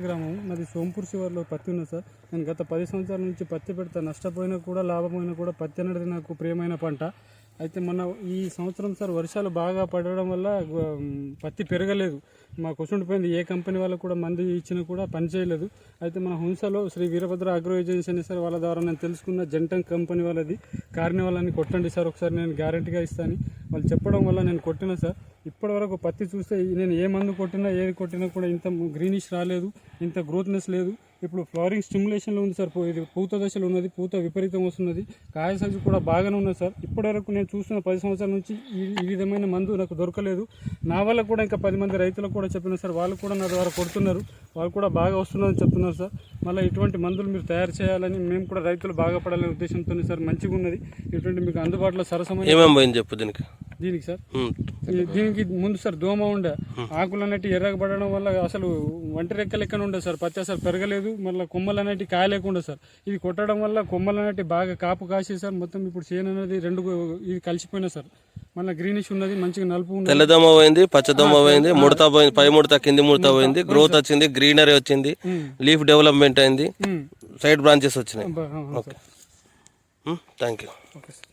గ్రామం. నాది సోంపూర్ శివార్లో పత్తి ఉన్నది సార్. నేను గత పది సంవత్సరాల నుంచి పత్తి పెడతా. నష్టపోయినా కూడా లాభమైనా కూడా పత్తి అనేది నాకు ప్రియమైన పంట. అయితే మన ఈ సంవత్సరం సార్ వర్షాలు బాగా పడడం వల్ల పత్తి పెరగలేదు. మా వస్తుండిపోయింది ఏ కంపెనీ వాళ్ళకు కూడా మంది ఇచ్చినా కూడా పని చేయలేదు. అయితే మన హుంసలో శ్రీ వీరభద్ర అగ్రో ఏజెన్సీ అని సార్ వాళ్ళ ద్వారా నేను తెలుసుకున్న జంటంగ్ కంపెనీ వాళ్ళది. కార్ని వాళ్ళని కొట్టండి సార్ ఒకసారి నేను గ్యారంటీగా ఇస్తాను. వాళ్ళు చెప్పడం వల్ల నేను కొట్టిన సార్. ఇప్పటి వరకు పత్తి చూస్తే నేను ఏ మందు కొట్టినా ఏది కొట్టినా కూడా ఇంత గ్రీనిష్ రాలేదు ఇంత గ్రోత్నెస్ లేదు. ఇప్పుడు ఫ్లవరింగ్ స్టిమ్యులేషన్లో ఉంది సార్. ఇది పూత దశలో ఉన్నది పూత విపరీతం వస్తున్నది. కాయ సైజు కూడా బాగానే ఉన్నది సార్. ఇప్పటివరకు నేను చూస్తున్న పది సంవత్సరాల నుంచి ఈ విధమైన మందు నాకు దొరకలేదు. నా వల్ల కూడా ఇంకా పది మంది రైతులకు కూడా చెప్పిన సార్ వాళ్ళు కూడా నా ద్వారా కొడుతున్నారు. వాళ్ళు కూడా బాగా వస్తున్నారని చెప్తున్నారు సార్. మళ్ళీ ఇటువంటి మందులు మీరు తయారు చేయాలని మేము కూడా రైతులు బాగా పడాలనే ఉద్దేశంతో సార్ మంచిగా ఉన్నది ఇటువంటి మీకు అందుబాటులో సరసమైన ఏమేమి పోయింది చెప్పు దీనికి? దీనికి సార్? దీనికి ముందు సార్ దోమ ఉండే. ఆకులు అనేవి ఎర్రగా పడడం వల్ల అసలు వంటి రెక్క లెక్కన ఉండే సార్. పచ్చి అసలు పెరగలేదు మళ్ళీ కొమ్మలు అనేవి కాయలేకుండా సార్. ఇది కొట్టడం వల్ల కొమ్మలు అనేవి బాగా కాపు కాసే సార్. మొత్తం ఇప్పుడు చేను అనేది రెండు ఇది కలిసిపోయినా సార్. మళ్ళీ గ్రీనిష్ ఉన్నది మంచిగా నలుపు తెల్లదోమ పోయింది పచ్చదోమ పోయింది ముడత పోయింది పై ముడత కింది ముడత పోయింది గ్రోత్ వచ్చింది గ్రీనరీ వచ్చింది. లీఫ్ డెవలప్మెంట్ అయింది. సైడ్ బ్రాంచెస్ వచ్చినాయి. Thank you okay sir.